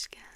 skin.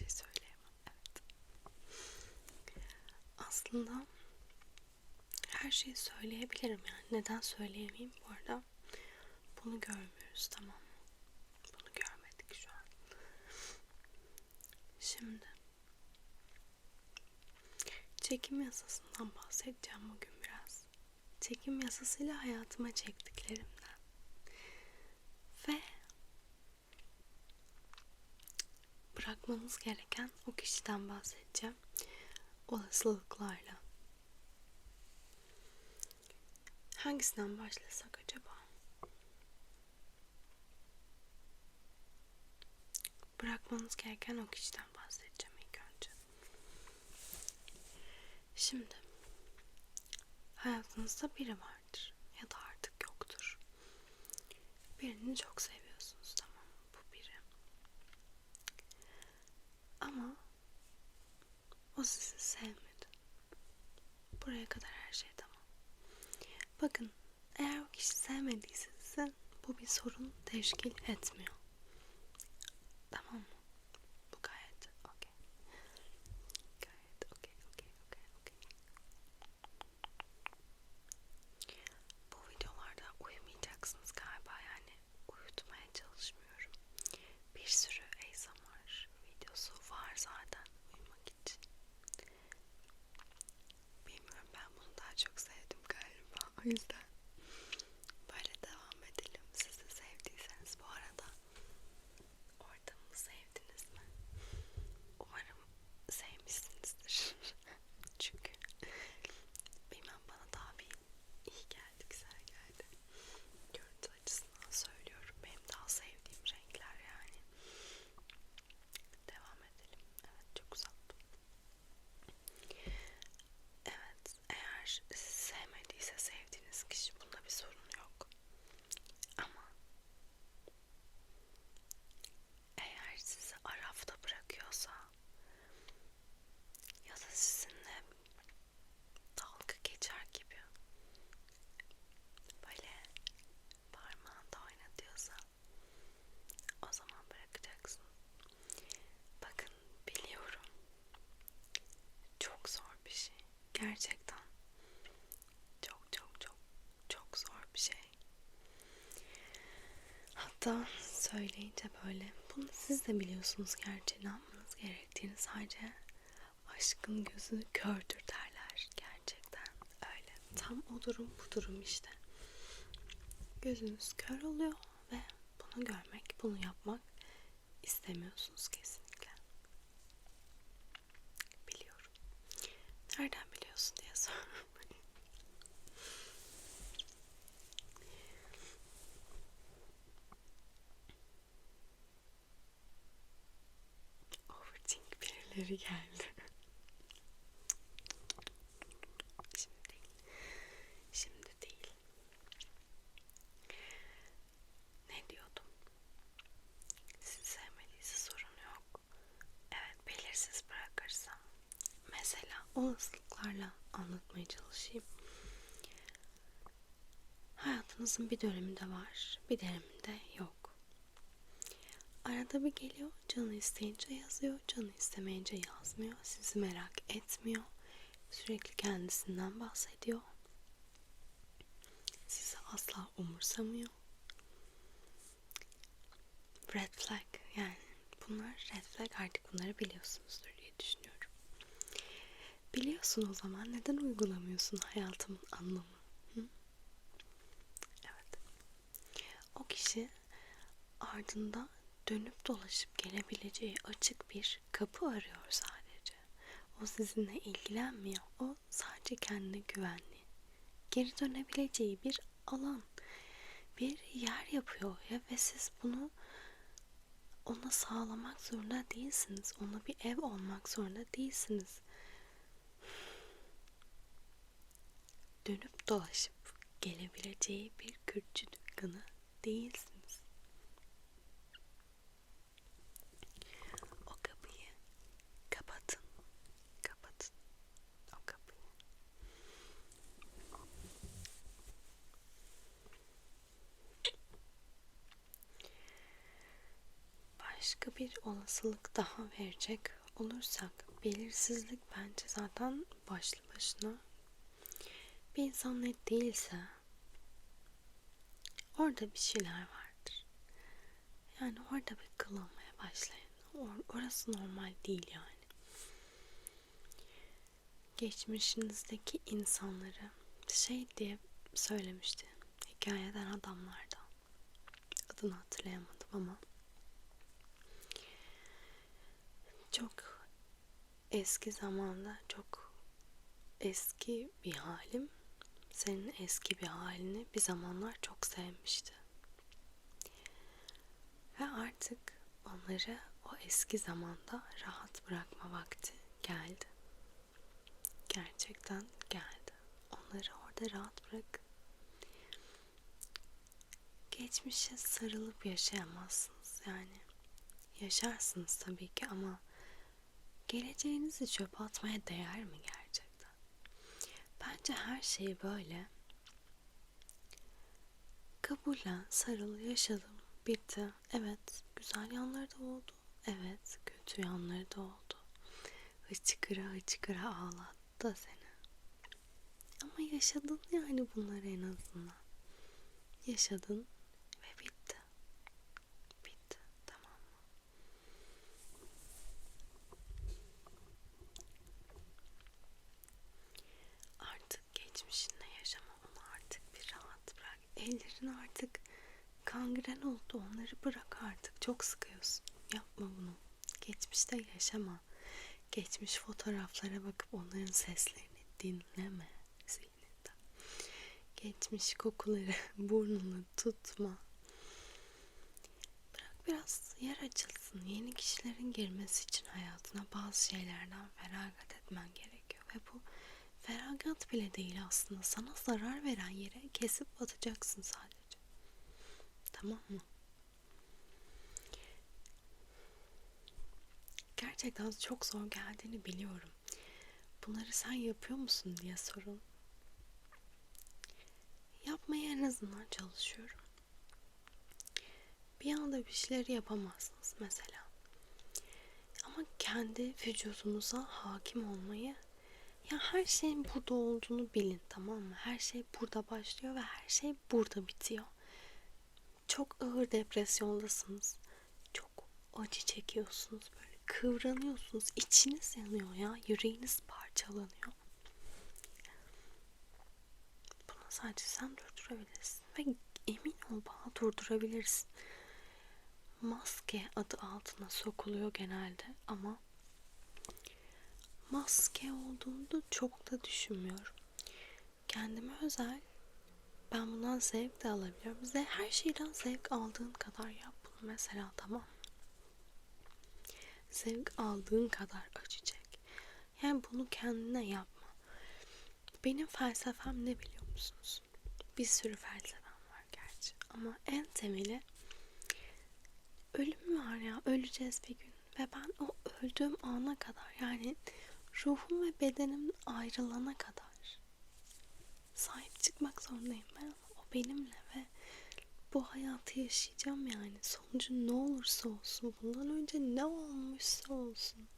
Şeyi söyleyemem. Evet. Aslında her şeyi söyleyebilirim yani. Neden söyleyemeyeyim bu arada? Bunu görmüyoruz tamam mı? Bunu görmedik şu an. Şimdi çekim yasasından bahsedeceğim bugün biraz. Çekim yasasıyla hayatıma çektiklerimden. Ve bırakmanız gereken o kişiden bahsedeceğim. Olasılıklarla. Hangisinden başlasak acaba? Bırakmanız gereken o kişiden bahsedeceğim ilk önce. Şimdi hayatınızda biri vardır ya da artık yoktur. Birini çok seviyorsunuz tamam mı? Bu biri. Ama o sizi sevmedi. Buraya kadar her şey tamam. Bakın eğer o kişi sevmediyse sizi bu bir sorun teşkil etmiyor. Tamam mı? Bu gayet okey. Gayet okey okey okey okey. Bu videolarda uyumayacaksınız galiba yani uyutmaya çalışmıyorum. Bir sürü ASMR videosu var zaten uyumak için. Bilmiyorum ben bunu daha çok sevdim galiba o yüzden böyle devam edelim. Siz de sevdiyseniz bu arada ortamımı sevdiniz mi? Umarım sevmişsinizdir. Çünkü bilmem bana daha bir iyi geldi, güzel geldi. Görüntü açısından söylüyorum. Benim daha sevdiğim renkler yani. Devam edelim. Evet çok uzattım. Evet eğer sizi sevmediyse sevdiğiniz kişi bunda bir sorun yok. Ama eğer sizi arafta bırakıyorsa ya da sizinle dalga geçer gibi böyle parmağında oynatıyorsa o zaman bırakacaksın. Bakın biliyorum çok zor bir şey. Gerçekten çok çok çok çok zor bir şey. Hatta söyleyince böyle bunu siz de biliyorsunuz gerçi ne yapmanız gerektiğini sadece aşkın gözü kördür derler gerçekten. Öyle. Tam o durum bu durum işte. Gözünüz kör oluyor ve bunu görmek bunu yapmak istemiyorsunuz kesinlikle. Biliyorum. Nereden biliyorsun diye sormayın Birileri geldi. Şimdi değil. Şimdi değil. Ne diyordum? Sizi sevmediyse sorun yok. Evet belirsiz bırakırsam. Mesela olasılıklarla anlatmaya çalışayım. Hayatınızın bir döneminde var, bir döneminde yok. Arada bir geliyor, canı isteyince yazıyor, canı istemeyince yazmıyor, sizi merak etmiyor, sürekli kendisinden bahsediyor, sizi asla umursamıyor. Red flag yani bunlar red flag artık bunları biliyorsunuzdur diye düşünüyorum. Biliyorsun o zaman neden uygulamıyorsun hayatımın anlamı? Hı? Evet. kişi ardında dönüp dolaşıp gelebileceği açık bir kapı arıyor sadece. O sizinle ilgilenmiyor. O sadece kendine güvenli. Geri dönebileceği bir alan, bir yer yapıyor ya ve siz bunu ona sağlamak zorunda değilsiniz. Ona bir ev olmak zorunda değilsiniz. Dönüp dolaşıp gelebileceği bir kürtçü dükkanı değilsiniz. Başka bir olasılık daha verecek olursak belirsizlik bence zaten başlı başına bir insan net değilse orada bir şeyler vardır. Yani orada bir kılınmaya başlayın. Or- orası normal değil yani. Geçmişinizdeki insanları şey diye söylemişti hikayeden adamlarda. Adını hatırlayamadım ama çok eski zamanda çok eski bir halim senin eski bir halini bir zamanlar çok sevmişti. Ve artık onları o eski zamanda rahat bırakma vakti geldi. Gerçekten geldi. Onları orada rahat bırak. Geçmişe sarılıp yaşayamazsınız yani. Yaşarsınız tabii ki ama geleceğinizi çöpe atmaya değer mi gerçekten? Bence her şey böyle. Kabullen, sarıl, yaşadım, bitti. Evet, güzel yanları da oldu. Evet, kötü yanları da oldu. Hıçkıra hıçkıra ağlattı seni. Ama yaşadın yani bunları en azından. Yaşadın ve bitti. Bitti, tamam mı? Artık geçmişinle yaşama onu artık bir rahat bırak. Ellerin artık kangren oldu onları bırak artık. Çok sıkıyorsun. Yapma bunu. Geçmişte yaşama. Geçmiş fotoğraflara bakıp onların seslerini dinleme zihninde. Geçmiş kokuları burnunu tutma. Bırak biraz yer açılsın. Yeni kişilerin girmesi için hayatına bazı şeylerden feragat etmen gerekiyor. Ve bu feragat bile değil aslında. Sana zarar veren yere kesip atacaksın sadece. Tamam mı? Gerçekten çok zor geldiğini biliyorum. Bunları sen yapıyor musun diye sorun. Yapmaya en azından çalışıyorum. Bir anda bir şeyleri yapamazsınız mesela. Ama kendi vücudunuza hakim olmayı ya her şeyin burada olduğunu bilin tamam mı? Her şey burada başlıyor ve her şey burada bitiyor. Çok ağır depresyondasınız. Çok acı çekiyorsunuz böyle kıvranıyorsunuz. İçiniz yanıyor ya. Yüreğiniz parçalanıyor. Bunu sadece sen durdurabilirsin. Ve emin ol bana durdurabilirsin. Maske adı altına sokuluyor genelde ama maske olduğunu çok da düşünmüyorum. Kendime özel ben bundan zevk de alabiliyorum. Bize her şeyden zevk aldığın kadar yap bunu mesela tamam Zevk aldığın kadar acı çek. Yani bunu kendine yapma. Benim felsefem ne biliyor musunuz? Bir sürü felsefem var gerçi. Ama en temeli ölüm var ya. Öleceğiz bir gün. Ve ben o öldüğüm ana kadar yani ruhum ve bedenim ayrılana kadar zorundayım ben. O benimle ve bu hayatı yaşayacağım yani. Sonucu ne olursa olsun. Bundan önce ne olmuşsa olsun.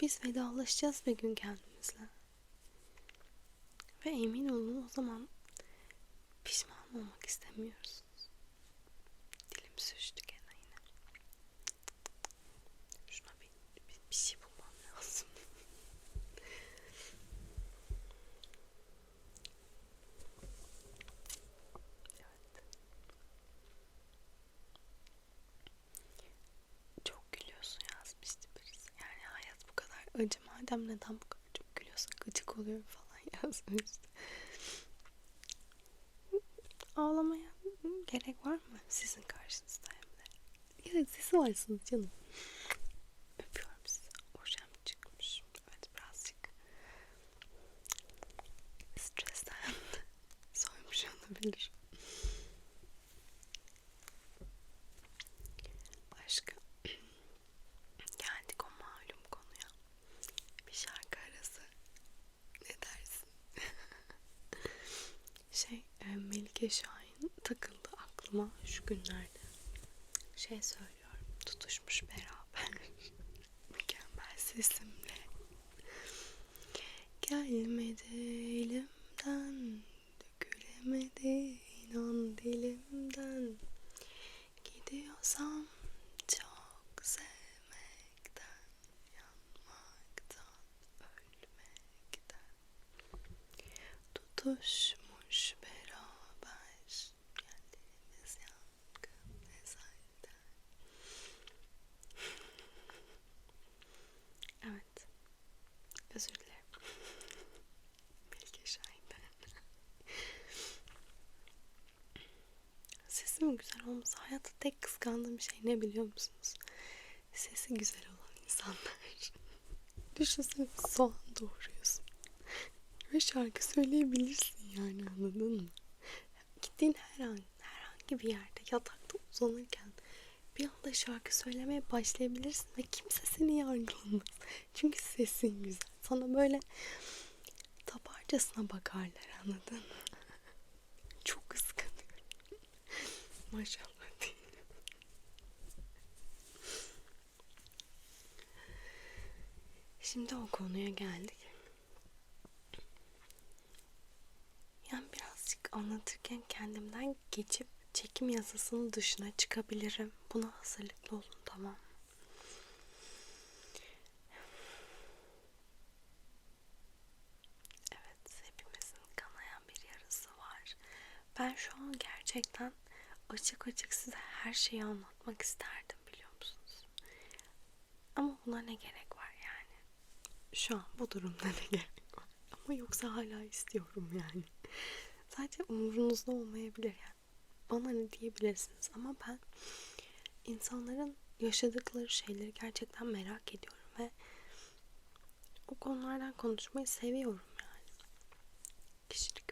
Biz vedalaşacağız bir gün kendimizle. Ve emin olun o zaman pişman olmak istemiyoruz. Dilim sürçtü gene yine. Şuna bir, bir, bir şey bulmam lazım. Evet. Acı madem neden bu kadar çok gülüyorsun gıcık oluyor falan yazmış. Ağlamaya gerek var mı sizin karşınızda hem de? Evet siz varsınız canım. Öpüyorum sizi. Ojem çıkmış. Evet birazcık stresten soymuş olabilir. Başka geldik o malum konuya. Bir şarkı arası. Ne dersin? Şey e, Melike Şahin takıldı aklıma şu günlerde. Şey söylüyorum. Tutuşmuş beraber. Mükemmel sesimle. Gelmedi elimden Dökülemedi inan dilimden Gidiyorsam çok sevmekten Yanmaktan, ölmekten Tutuşmuş beraber Kendimiz yangın eserden Evet Özür dilerim Melike Şahin'den Olması hayatta tek kıskandığım şey ne biliyor musunuz? Sesi güzel olan insanlar. Düşünsene soğan doğuruyorsun. Ve şarkı söyleyebilirsin yani anladın mı? Gittiğin her an, herhangi bir yerde yatakta uzanırken bir anda şarkı söylemeye başlayabilirsin ve kimse seni yargılamaz. Çünkü sesin güzel. Sana böyle tabarcasına bakarlar anladın mı? Çok kıskanıyorum. Maşallah diyelim. Şimdi o konuya geldik. Yani birazcık anlatırken kendimden geçip çekim yazısının dışına çıkabilirim. Buna hazırlıklı olun tamam? Evet, hepimizin kanayan bir yarası var. Ben şu an gerçekten açık açık size her şeyi anlatmak isterdim biliyor musunuz? Ama buna ne gerek var yani? Şu an bu durumda ne gerek var? Ama yoksa hala istiyorum yani. Sadece umurunuzda olmayabilir yani. Bana ne diyebilirsiniz ama ben insanların yaşadıkları şeyleri gerçekten merak ediyorum ve o konulardan konuşmayı seviyorum yani. Kişilik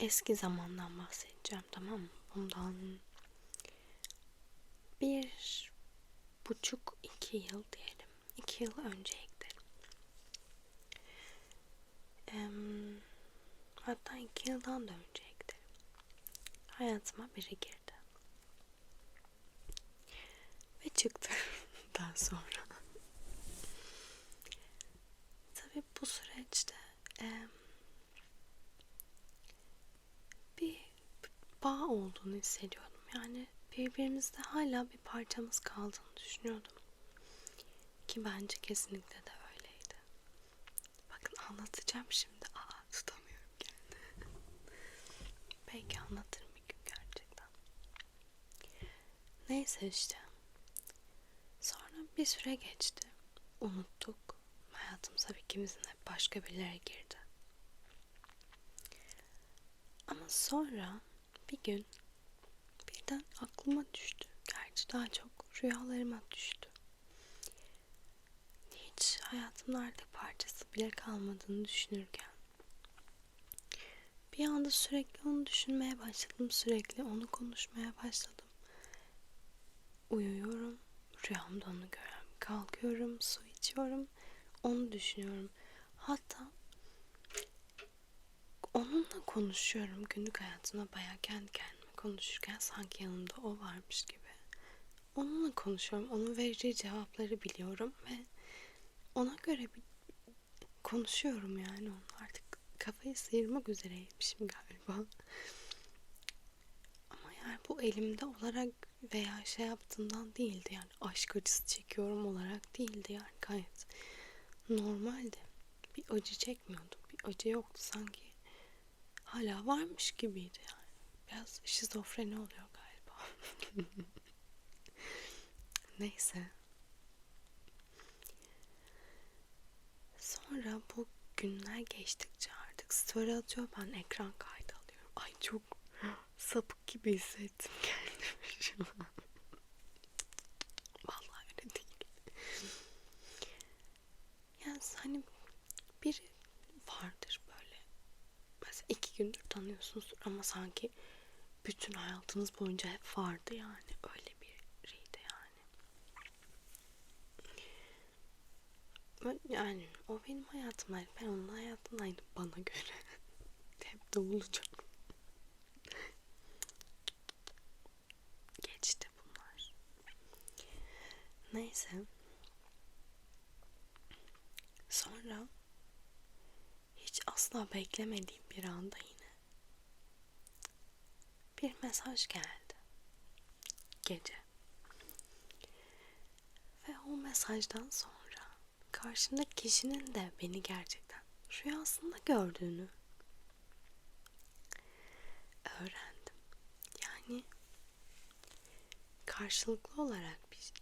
eski zamandan bahsedeceğim tamam mı? Bundan bir buçuk iki yıl diyelim. İki yıl önceye gidelim. Hatta iki yıldan da önceye gidelim. Hayatıma biri girdi. Ve çıktı daha sonra. Tabii bu süreçte em, bir bağ olduğunu hissediyordum. Yani birbirimizde hala bir parçamız kaldığını düşünüyordum. Ki bence kesinlikle de öyleydi. Bakın anlatacağım şimdi. Aa tutamıyorum kendimi. Belki anlatırım bir gün gerçekten. Neyse işte. Sonra bir süre geçti. Unuttuk. Hayatımıza ikimizin hep başka birileri girdi. Ama sonra bir gün birden aklıma düştü. Gerçi daha çok rüyalarıma düştü. Hiç hayatımda artık parçası bile kalmadığını düşünürken bir anda sürekli onu düşünmeye başladım. Sürekli onu konuşmaya başladım. Uyuyorum. Rüyamda onu görüyorum. Kalkıyorum. Su içiyorum. Onu düşünüyorum. Hatta onunla konuşuyorum günlük hayatımda bayağı kendi kendime konuşurken sanki yanımda o varmış gibi. Onunla konuşuyorum. Onun vereceği cevapları biliyorum ve ona göre bir konuşuyorum yani onu artık kafayı sıyırmak üzereymişim galiba. Ama yani bu elimde olarak veya şey yaptığımdan değildi yani aşk acısı çekiyorum olarak değildi yani gayet normaldi. Bir acı çekmiyordum. Bir acı yoktu sanki. Hala varmış gibiydi yani. Biraz şizofreni oluyor galiba. Neyse. Sonra bu günler geçtikçe artık story atıyor ben ekran kaydı alıyorum. Ay çok sapık gibi hissettim kendimi şu an. Vallahi öyle değil. Yani hani biri vardır böyle. Mesela iki gündür tanıyorsunuz ama sanki bütün hayatınız boyunca hep vardı yani. Öyle biriydi yani. Yani o benim hayatımdaydı. Ben onun hayatındaydım bana göre. hep de olacak. Geçti bunlar. Neyse. Sonra hiç asla beklemediğim bir anda bir mesaj geldi. Gece. Ve o mesajdan sonra karşımdaki kişinin de beni gerçekten rüyasında gördüğünü öğrendim. Yani karşılıklı olarak bir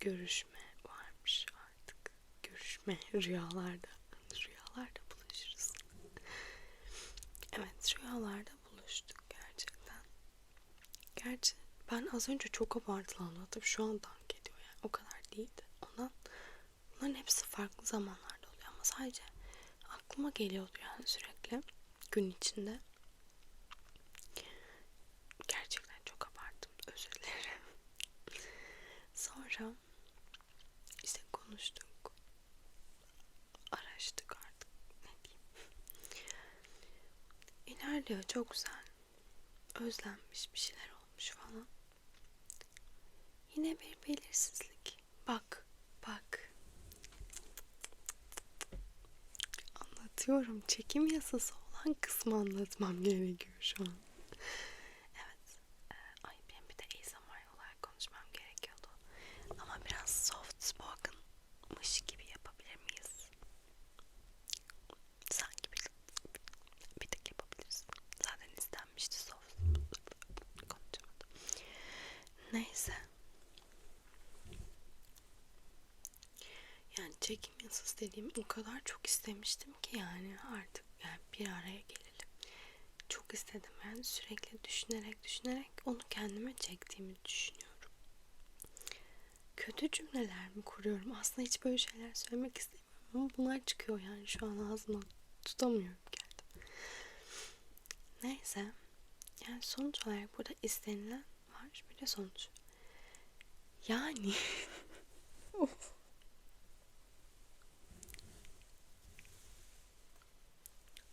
görüşme varmış artık. Görüşme rüyalarda. Rüyalarda buluşuruz. Evet rüyalarda. Gerçi ben az önce çok abartılı anlattım. Şu an dank yani. O kadar değildi. Ondan bunların hepsi farklı zamanlarda oluyor ama sadece aklıma geliyordu yani sürekli gün içinde. Gerçekten çok abarttım. Özür dilerim. Sonra işte konuştuk. Araştık artık. Ne diyeyim. İlerliyor çok güzel. Özlenmiş bir şeyler olmuş falan. Yine bir belirsizlik. Bak, bak. Anlatıyorum. Çekim yasası olan kısmı anlatmam gerekiyor şu an. Evet. Ee, ay benim bir de ASMR olarak konuşmam gerekiyordu. Ama biraz soft spoken'mış gibi yapabilir miyiz? Sanki bir, bir tık yapabiliriz. Zaten istenmişti soft. Konuşamadım. Neyse. Yani dediğim o kadar çok istemiştim ki yani artık yani bir araya gelelim. Çok istedim yani sürekli düşünerek düşünerek onu kendime çektiğimi düşünüyorum. Kötü cümleler mi kuruyorum? Aslında hiç böyle şeyler söylemek istemiyorum ama bunlar çıkıyor yani şu an ağzıma tutamıyorum kendim. Neyse. Yani sonuç olarak burada istenilen var bir de sonuç. Yani of.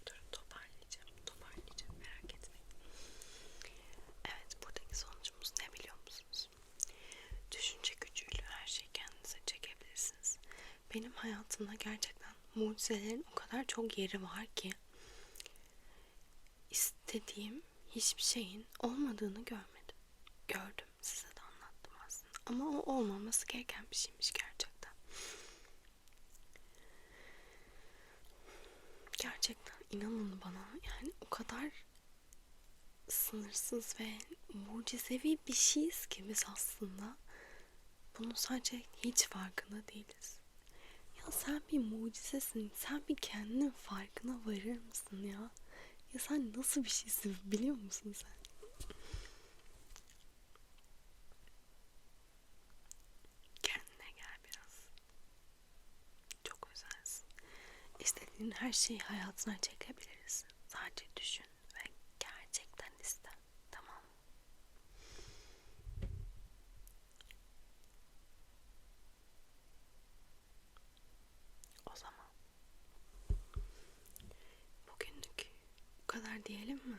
Durun toparlayacağım. Toparlayacağım. Merak etmeyin. Evet buradaki sonucumuz ne biliyor musunuz? Düşünce gücüyle her şeyi kendinize çekebilirsiniz. Benim hayatımda gerçekten mucizelerin o kadar çok yeri var ki istediğim hiçbir şeyin olmadığını görmedim. Gördüm. Size de anlattım aslında. Ama o olmaması gereken bir şeymiş gerçekten. Gerçekten inanın bana yani o kadar sınırsız ve mucizevi bir şeyiz ki biz aslında bunu sadece hiç farkında değiliz. Ya sen bir mucizesin. Sen bir kendinin farkına varır mısın ya? Ya sen nasıl bir şeysin biliyor musun sen? Kendine gel biraz. Çok özelsin. İstediğin her şeyi hayatına çekebilirsin. Sadece düşün ve gerçekten iste. Tamam mı? O zaman bugünlük bu kadar diyelim mi?